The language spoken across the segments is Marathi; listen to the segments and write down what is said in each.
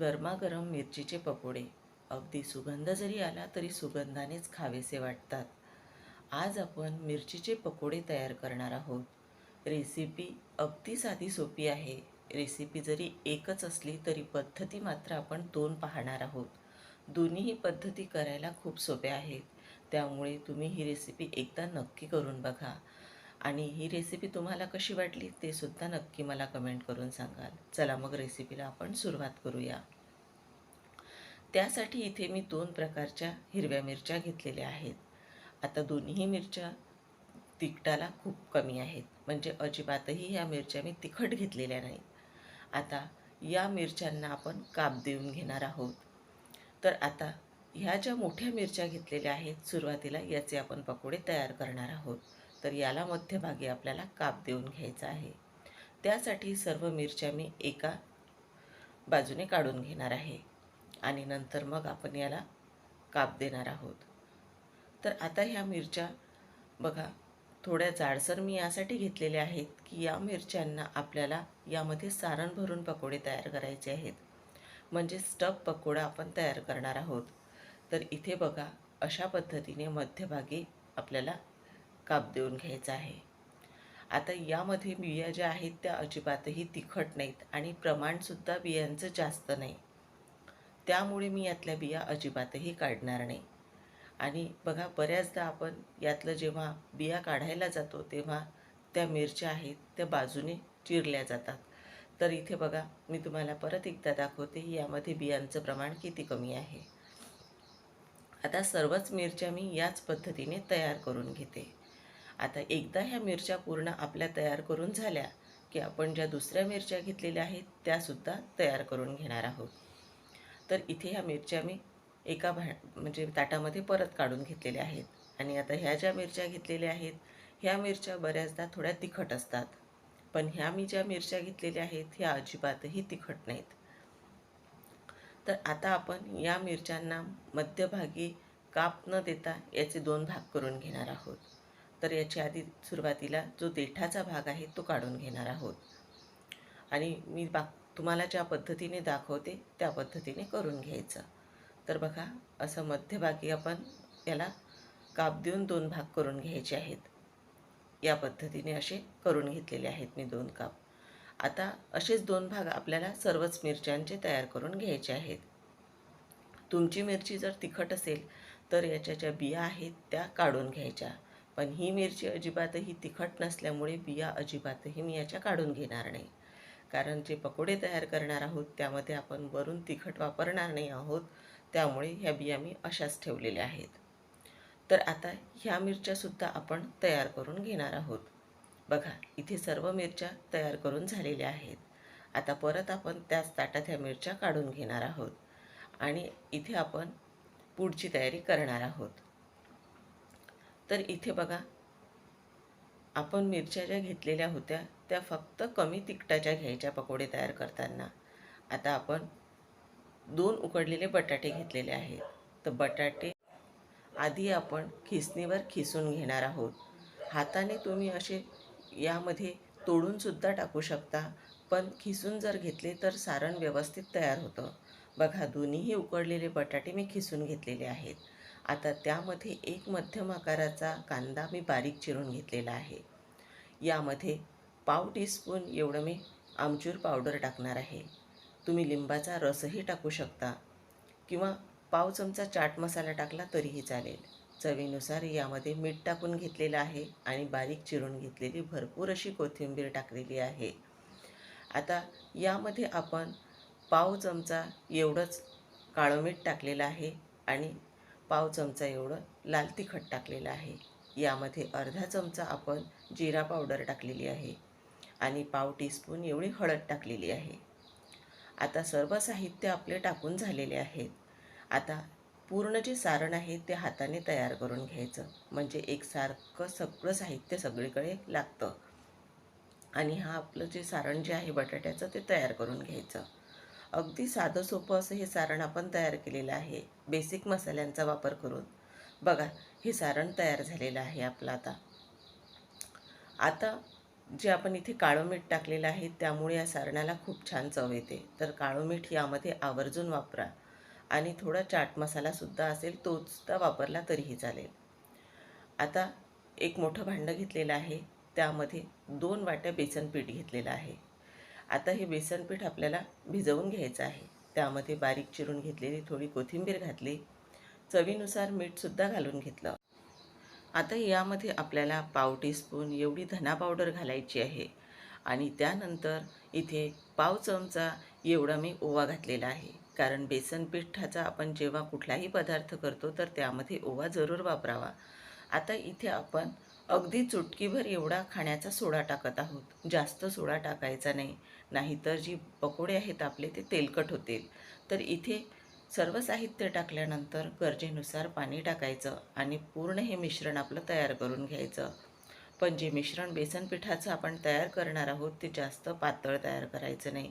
गरमागरम मिरचीचे पकोडे. अगदी सुगंध जरी आला तरी सुगंधानेच खावेसे वाटतात. आज आपण मिरचीचे पकोडे तयार करणार आहोत. रेसिपी अगदी साधी सोपी आहे. रेसिपी जरी एकच असली तरी पद्धती मात्र आपण दोन पाहणार आहोत. दोन्हीही पद्धती करायला खूप सोप्या आहेत. त्यामुळे तुम्ही ही रेसिपी एकदा नक्की करून बघा. आणि ही रेसिपी तुम्हाला कशी वाटली ते सुद्धा नक्की मला कमेंट करून सांगाल. चला मग रेसिपीला आपण सुरुवात करूया. त्यासाठी इथे मी दोन प्रकारच्या हिरव्या मिरच्या घेतलेल्या आहेत. आता दोन्ही मिरच्या तिखटाला खूप कमी आहेत. म्हणजे अजिबातही ह्या मिरच्या मी तिखट घेतलेल्या नाहीत. आता या मिरच्यांना आपण काप देऊन घेणार आहोत. तर आता ह्या ज्या मोठ्या मिरच्या घेतलेल्या आहेत सुरुवातीला याचे आपण पकोडे तयार करणार आहोत. तर याला मध्यभागी आपल्याला काप देऊन घ्यायचा आहे. त्यासाठी सर्व मिरच्या मी एका बाजूने काढून घेणार आहे. आणि नंतर मग आपण याला काप देणार आहोत. तर आता ह्या मिरच्या बघा थोड्या जाडसर मी यासाठी घेतलेल्या आहेत की या मिरच्यांना आपल्याला यामध्ये सारण भरून पकोडे तयार करायचे आहेत. म्हणजे स्टफ पकोडा आपण तयार करणार आहोत. तर इथे बघा अशा पद्धतीने मध्यभागी आपल्याला काप देऊन घ्यायचा आहे. आता यामध्ये बिया ज्या आहेत त्या अजिबातही तिखट नाहीत आणि प्रमाणसुद्धा बियांचं जास्त नाही. त्यामुळे मी यातल्या बिया अजिबातही काढणार नाही. आणि बघा बऱ्याचदा आपण यातलं जेव्हा बिया काढायला जातो तेव्हा त्या मिरच्या आहेत त्या बाजूने चिरल्या जातात. तर इथे बघा मी तुम्हाला परत एकदा दाखवते यामध्ये बियांचं प्रमाण किती कमी आहे. आता सर्वच मिरच्या मी याच पद्धतीने तयार करून घेते. आता एकदा ह्या मिरच्या पूर्ण आपल्या तयार करून झाल्या की आपण ज्या दुसऱ्या मिरच्या घेतलेल्या आहेत त्यासुद्धा तयार करून घेणार आहोत. तर इथे ह्या मिरच्या मी एका भा म्हणजे ताटामध्ये परत काढून घेतलेल्या आहेत. आणि आता ह्या ज्या मिरच्या घेतलेल्या आहेत ह्या मिरच्या बऱ्याचदा थोड्या तिखट असतात. पण ह्या मी ज्या मिरच्या घेतलेल्या आहेत ह्या अजिबातही तिखट नाहीत. तर आता आपण या मिरच्यांना मध्यभागी काप न देता याचे दोन भाग करून घेणार आहोत. तर याच्या आधी सुरुवातीला जो देठाचा भाग आहे तो काढून घेणार आहोत. आणि मी बा तुम्हाला ज्या पद्धतीने दाखवते त्या पद्धतीने करून घ्यायचं. तर बघा असं मध्यभागी आपण याला काप देऊन दोन भाग करून घ्यायचे आहेत. या पद्धतीने असे करून घेतलेले आहेत मी दोन काप. आता असेच दोन भाग आपल्याला सर्वच मिरच्यांचे तयार करून घ्यायचे आहेत. तुमची मिरची जर तिखट असेल तर याच्या ज्या बिया आहेत त्या काढून घ्यायच्या. पण ही मिरची अजिबातही तिखट नसल्यामुळे बिया अजिबातही मी याच्या काढून घेणार नाही. कारण जे पकोडे तयार करणार आहोत त्यामध्ये आपण वरून तिखट वापरणार नाही आहोत त्यामुळे ह्या बिया मी अशाच ठेवलेल्या आहेत. तर आता ह्या मिरच्यासुद्धा आपण तयार करून घेणार आहोत. बघा इथे सर्व मिरच्या तयार करून झालेल्या आहेत. आता परत आपण त्याच ताटात ह्या मिरच्या काढून घेणार आहोत. आणि इथे आपण पुढची तयारी करणार आहोत. तर इथे बघा. आपण मिरच्या ज्या घेतलेल्या होत्या त्या फक्त कमी तिखटाच्या घ्यायच्या पकोडे तयार करताना. आता आपण दोन उकडलेले बटाटे घेतलेले आहेत. तर बटाटे आधी आपण खिसणीवर खिसून घेणार आहोत. हाताने तुम्ही असे यामध्ये तोडूनसुद्धा टाकू शकता पण खिसून जर घेतले तर सारण व्यवस्थित तयार होतं. बघा दोन्हीही उकडलेले बटाटे मी खिसून घेतलेले आहेत. आता त्यामध्ये एक मध्यम आकाराचा कांदा मी बारीक चिरून घेतलेला आहे. यामध्ये पाव टीस्पून एवढं मी आमचूर पावडर टाकणार आहे. तुम्ही लिंबाचा रसही टाकू शकता किंवा पाव चमचा चाट मसाला टाकला तरीही चालेल. चवीनुसार यामध्ये मीठ टाकून घेतलेलं आहे आणि बारीक चिरून घेतलेली भरपूर अशी कोथिंबीर टाकलेली आहे. आता यामध्ये आपण पाव चमचा एवढंच काळं मीठ टाकलेलं आहे आणि पाव चमचा एवढं लाल तिखट टाकलेलं आहे. यामध्ये अर्धा चमचा आपण जिरा पावडर टाकलेली आहे आणि पाव टीस्पून एवढी हळद टाकलेली आहे. आता सर्व साहित्य आपले टाकून झालेले आहेत. आता पूर्ण जे सारण आहे ते हाताने तयार करून घ्यायचं. म्हणजे एकसारखं सगळं साहित्य सगळीकडे लागतं. आणि हा आपलं जे सारण जे आहे बटाट्याचं ते तयार करून घ्यायचं. अगदी साधं सोपं असं हे सारण आपण तयार केलेलं आहे. बेसिक मसाल्यांचा वापर करून. बघा हे सारण तयार झालेलं आहे आपलं आता. आता जे आपण इथे काळं मीठ टाकलेलं आहे त्यामुळे या सारणाला खूप छान चव येते. तर काळं मीठ यामध्ये आवर्जून वापरा. आणि थोडा चाट मसालासुद्धा असेल तोसुद्धा वापरला तरीही चालेल. आता एक मोठं भांडं घेतलेलं आहे. त्यामध्ये दोन वाट्या बेसन पीठ घेतलेलं आहे. आता हे बेसनपीठ आपल्याला भिजवून घ्यायचं आहे. त्यामध्ये बारीक चिरून घेतलेली थोडी कोथिंबीर घातली. चवीनुसार मीठसुद्धा घालून घेतलं. आता यामध्ये आपल्याला पाव टीस्पून एवढी धना पावडर घालायची आहे. आणि त्यानंतर इथे पाव चमचा एवढा मी ओवा घातलेला आहे. कारण बेसन पिठाचा आपण जेव्हा कुठलाही पदार्थ करतो तर त्यामध्ये ओवा जरूर वापरावा. आता इथे आपण अगदी चुटकीभर एवढा खाण्याचा सोडा टाकत आहोत. जास्त सोडा टाकायचा नाही. नाहीतर जी पकोडे आहेत आपले ते तेलकट होतील. तर इथे सर्व साहित्य टाकल्यानंतर गरजेनुसार पाणी टाकायचं आणि पूर्ण हे मिश्रण आपलं तयार करून घ्यायचं. पण जे मिश्रण बेसन पिठाचं आपण तयार करणार आहोत ते जास्त पातळ तयार करायचं नाही.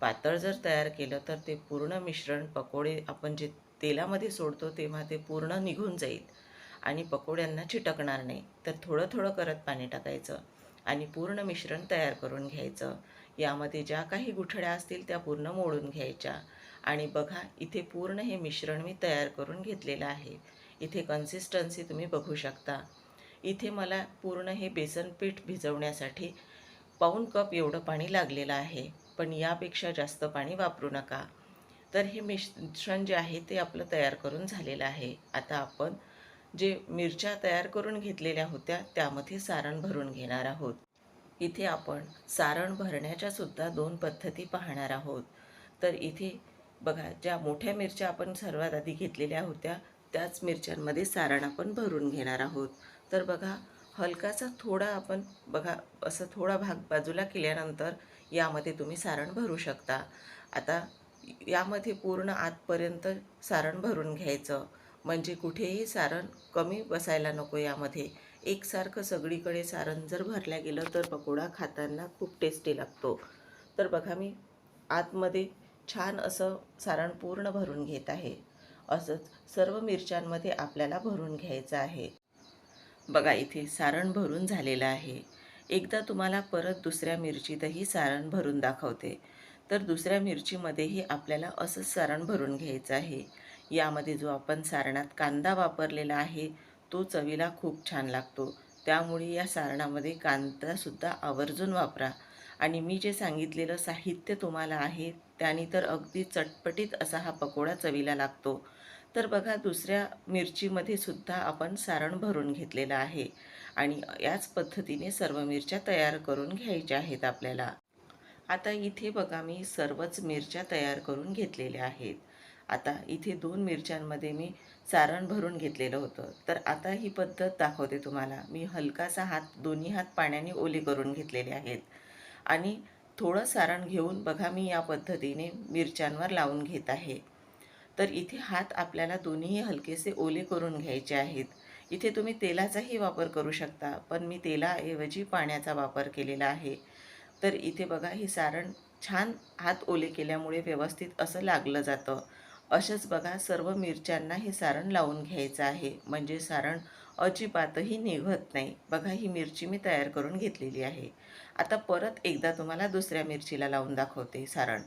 पातळ जर तयार केलं तर ते पूर्ण मिश्रण पकोडे आपण जे तेलामध्ये सोडतो तेव्हा ते पूर्ण निघून जाईल आणि पकोड्यांना चिटकणार नाही. तर थोडं थोडं करत पाणी टाकायचं आणि पूर्ण मिश्रण तयार करून घ्यायचं. यामध्ये ज्या काही गुठड्या असतील त्या पूर्ण मोडून घ्यायच्या. आणि बघा इथे पूर्ण हे मिश्रण मी तयार करून घेतलेलं आहे. इथे कन्सिस्टन्सी तुम्ही बघू शकता. इथे मला पूर्ण हे बेसन पीठ भिजवण्यासाठी पाऊण कप एवढं पाणी लागलेलं आहे. पण यापेक्षा जास्त पाणी वापरू नका. तर हे मिश्रण जे आहे ते आपलं तयार करून झालेलं आहे. आता आपण जे मिरच्या तयार करून घेतलेल्या होत्या त्यामध्ये सारण भरून घेणार आहोत. इथे आपण सारण भरण्याच्या सुद्धा दोन पद्धती पाहणार आहोत. तर इथे बघा ज्या मोठ्या मिरच्या आपण सर्वात आधी घेतलेल्या होत्या त्याच मिरच्यांमध्ये सारण आपण भरून घेणार आहोत. तर बघा हलकासा थोडा आपण बघा असं थोडा भाग बाजूला केल्यानंतर यामध्ये तुम्ही सारण भरू शकता. आता यामध्ये पूर्ण आतपर्यंत सारण भरून घ्यायचं. म्हणजे कुठेही सारण कमी बसायला नको यामध्ये. एकसारखं सगळीकडे सारण जर भरल्या गेलं तर पकोडा खाताना खूप टेस्टी लागतो. तर बघा मी आतमध्ये छान असं सारण पूर्ण भरून घेत आहे. असंच सर्व मिरच्यांमध्ये आपल्याला भरून घ्यायचं आहे. बघा इथे सारण भरून झालेलं आहे. एकदा तुम्हाला परत दुसऱ्या मिरचीतही सारण भरून दाखवते. तर दुसऱ्या मिरचीमध्येही आपल्याला असंच सारण भरून घ्यायचं आहे. यामध्ये जो आपण सारणात कांदा वापरलेला आहे तो चवीला खूप छान लागतो. त्यामुळे या सारणामध्ये कांदासुद्धा आवर्जून वापरा. आणि मी जे सांगितलेलं साहित्य तुम्हाला आहे त्याने तर अगदी चटपटीत असा हा पकोडा चवीला लागतो. तर बघा दुसऱ्या मिरचीमध्ये सुद्धा आपण सारण भरून घेतलेलं आहे. आणि याच पद्धतीने सर्व मिरच्या तयार करून घ्यायच्या आहेत आपल्याला. आता इथे बघा मी सर्वच मिरच्या तयार करून घेतलेल्या आहेत. आता इथे दोन मिरच्यांमध्ये मी सारण भरून घेतलेलं होतं. तर आता ही पद्धत दाखवते तुम्हाला. मी हलकासा हात दोन्ही हात पाण्याने ओले करून घेतलेले आहेत. आणि थोडं सारण घेऊन बघा मी या पद्धतीने मिरच्यांवर लावून घेत आहे. तर इथे हात आपल्याला दोन्ही हलकेसे ओले करून घ्यायचे आहेत. इथे तुम्ही तेलाचाही वापर करू शकता पण मी तेलाऐवजी पाण्याचा वापर केलेला आहे. तर इथे बघा हे सारण छान हात ओले केल्यामुळे व्यवस्थित असं लागलं जातं. असेच बघा सर्व मिरच्यांना हे सारण लावून घ्यायचं आहे. म्हणजे सारण अजिबातही निघत नाही. बघा ही मिरची मी तयार करून घेतलेली आहे. आता परत एकदा तुम्हाला दुसऱ्या मिरचीला लावून दाखवते सारण.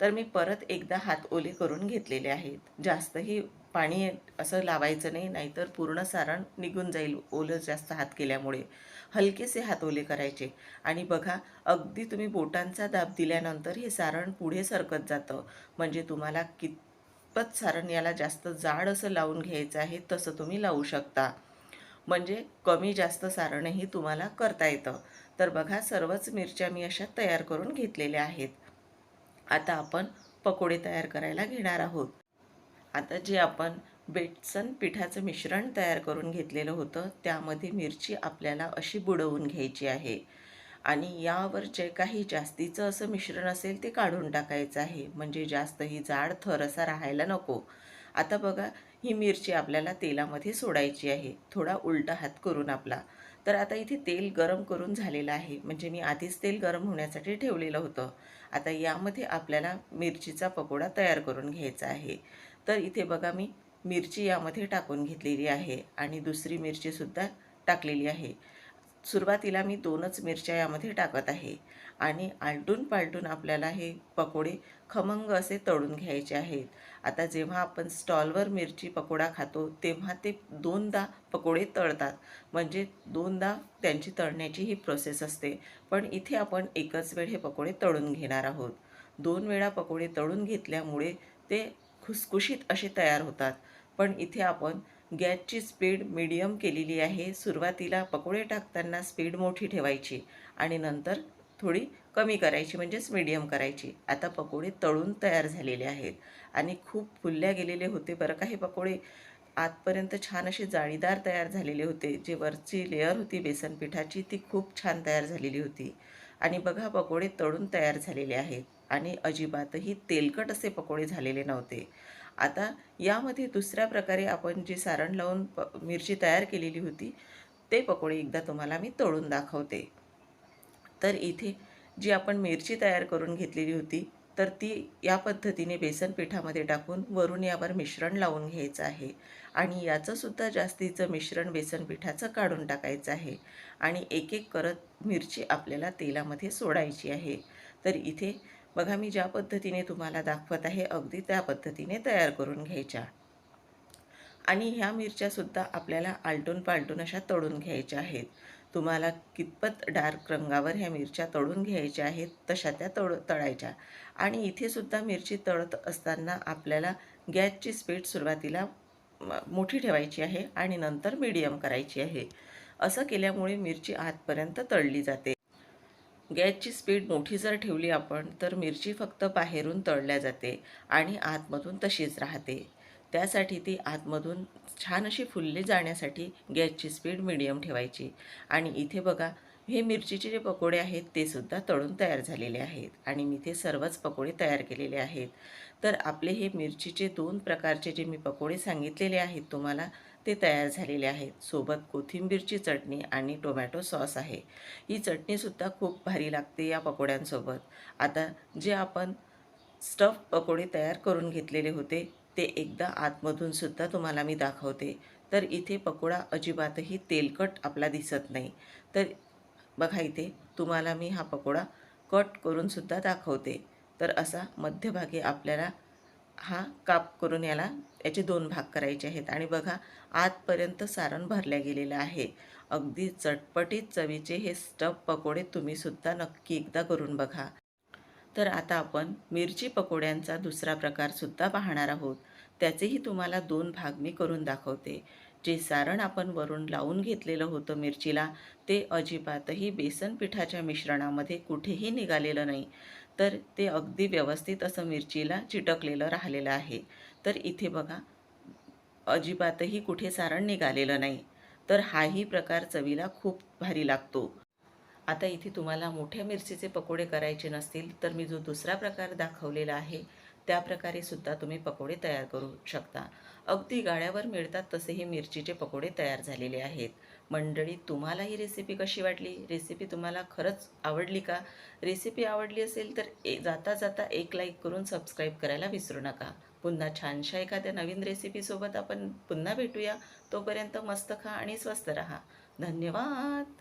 तर मी परत एकदा हात ओले करून घेतलेले आहेत. जास्तही पाणी असं लावायचं नाही नाहीतर पूर्ण सारण निघून जाईल ओलं जास्त हात केल्यामुळे. हलकेसे हात ओले करायचे. आणि बघा अगदी तुम्ही बोटांचा दाब दिल्यानंतर हे सारण पुढे सरकत जातं. म्हणजे तुम्हाला कित कितपत सारण याला जास्त जाड असं लावून घ्यायचं आहे तसं तुम्ही लावू शकता. म्हणजे कमी जास्त सारणही तुम्हाला करता येतं. तर बघा सर्वच मिरच्या मी अशा तयार करून घेतलेल्या आहेत. आता आपण पकोडे तयार करायला घेणार आहोत. आता जे आपण बेटसन पिठाचं मिश्रण तयार करून घेतलेलं होतं त्यामध्ये मिरची आपल्याला अशी बुडवून घ्यायची आहे. आणि यावर जे काही जास्तीचं असं मिश्रण असेल ते काढून टाकायचं आहे. म्हणजे जास्त ही जाड थर असा राहायला नको. आता बघा ही मिरची आपल्याला तेलामध्ये सोडायची आहे. थोडा उलटा हात करून आपला. तर आता इथे तेल गरम करून झालेलं आहे. म्हणजे मी आधीच तेल गरम होण्यासाठी ठेवलेलं होतं. आता यामध्ये आपल्याला मिरचीचा पकोडा तयार करून घ्यायचा आहे. तर इथे बघा मी मिरची यामध्ये टाकून घेतलेली आहे आणि दुसरी मिरचीसुद्धा टाकलेली आहे. सुरुवातीला मी दोनच मिरच्या यामध्ये टाकत आहे. आणि आलटून पालटून आपल्याला हे पकोडे खमंग असे तळून घ्यायचे आहेत. आता जेव्हा आपण स्टॉलवर मिरची पकोडा खातो तेव्हा ते दोनदा पकोडे तळतात. म्हणजे दोनदा त्यांची तळण्याची ही प्रोसेस असते. पण इथे आपण एकच वेळ हे पकोडे तळून घेणार आहोत. दोन वेळा पकोडे तळून घेतल्यामुळे ते खुसखुशीत असे तयार होतात. पण इथे आपण गॅसची स्पीड मिडियम केलेली आहे. सुरुवातीला पकोडे टाकताना स्पीड मोठी ठेवायची आणि नंतर थोडी कमी करायची म्हणजेच मिडियम करायची. आता पकोडे तळून तयार झालेले आहेत आणि खूप फुलल्या गेलेले होते बरं का हे पकोडे. आतपर्यंत छान असे जाळीदार तयार झालेले होते. जे वरची लेअर होती बेसन पिठाची ती खूप छान तयार झालेली होती. आणि बघा पकोडे तळून तयार झालेले आहेत. आणि अजिबातही तेलकट असे पकोडे झालेले नव्हते. आता यामध्ये दुसऱ्या प्रकारे आपण जे सारण लावून प मिरची तयार केलेली होती ते पकोडे एकदा तुम्हाला मी तळून दाखवते. तर इथे जी आपण मिरची तयार करून घेतलेली होती तर ती या पद्धतीने बेसन पिठामध्ये टाकून वरून यावर मिश्रण लावून घ्यायचं आहे. आणि याचंसुद्धा जास्तीचं मिश्रण बेसन पिठाचं काढून टाकायचं आहे. आणि एक एक करत मिरची आपल्याला तेलामध्ये सोडायची आहे. तर इथे बघा मी ज्या पद्धतीने तुम्हाला दाखवत आहे अगदी त्या पद्धतीने तयार करून घ्यायच्या. आणि ह्या मिरच्यासुद्धा आपल्याला आलटून पालटून अशा तळून घ्यायच्या आहेत. तुम्हाला कितपत डार्क रंगावर ह्या मिरच्या तळून घ्यायच्या आहेत तशा त्या तळ तळायच्या. आणि इथे सुद्धा मिरची तळत असताना आपल्याला गॅसची स्पीड सुरुवातीला मोठी ठेवायची आहे आणि नंतर मीडियम करायची आहे. असं केल्यामुळे मिरची आतपर्यंत तळली जाते. गॅसची स्पीड मोठी जर ठेवली आपण तर मिरची फक्त बाहेरून तळल्या जाते आणि आतमधून तशीच राहते. त्यासाठी ती आतमधून छान अशी फुलली जाण्यासाठी गॅसची स्पीड मिडियम ठेवायची. आणि इथे बघा हे मिरचीचे जे पकोडे आहेत ते सुद्धा तळून तयार झालेले आहेत आणि मी ते सर्वच पकोडे तयार केलेले आहेत. तर आपले हे मिरचीचे दोन प्रकारचे जे मी पकोडे सांगितलेले आहेत तुम्हाला ते तयार झालेले आहेत. सोबत कोथिंबीरची चटणी आणि टोमॅटो सॉस आहे. ही चटणीसुद्धा खूप भारी लागते या पकोड्यांसोबत. आता जे आपण स्टफ पकोडे तयार करून घेतलेले होते ते एकदा आतमधूनसुद्धा तुम्हाला मी दाखवते. तर इथे पकोडा अजिबातही तेलकट आपला दिसत नाही. तर बघा इथे तुम्हाला मी हा पकोडा कट करूनसुद्धा दाखवते. तर असा मध्यभागी आपल्याला हा काप करून याला याचे दोन भाग करायचे आहेत. आणि बघा आतपर्यंत सारण भरल्या गेलेलं आहे. अगदी चटपटीत चवीचे हे स्टफ पकोडे तुम्हीसुद्धा नक्की एकदा करून बघा. तर आता आपण मिरची पकोड्यांचा दुसरा प्रकारसुद्धा पाहणार आहोत. त्याचेही तुम्हाला दोन भाग मी करून दाखवते. जे सारण आपण वरून लावून घेतलेलं होतं मिरचीला ते अजिबातही बेसन पिठाच्या मिश्रणामध्ये कुठेही निघालेलं नाही. तर ते अगदी व्यवस्थित असं मिरचीला चिटकलेलं राहिलेलं आहे. तर इथे बघा अजिबातही कुठे सारण निघालेलं नाही. तर हाही प्रकार चवीला खूप भारी लागतो. आता इथे तुम्हाला मोठ्या मिरचीचे पकोडे करायचे नसतील तर मी जो दुसरा प्रकार दाखवलेला आहे त्या प्रकारे सुद्धा तुम्ही पकोडे तयार करू शकता. अगदी गाड्यावर मिळतात तसे हे मिरचीचे पकोडे तयार झालेले आहेत. मंडळी तुम्हाला ही रेसिपी कशी वाटली? रेसिपी तुम्हाला खरंच आवडली का? रेसिपी आवडली असेल तर ए जाता जाता एक लाईक करून सबस्क्राईब करायला विसरू नका. पुन्हा छानशा एखाद्या नवीन रेसिपीसोबत आपण पुन्हा भेटूया. तोपर्यंत मस्त खा आणि स्वस्त राहा. धन्यवाद!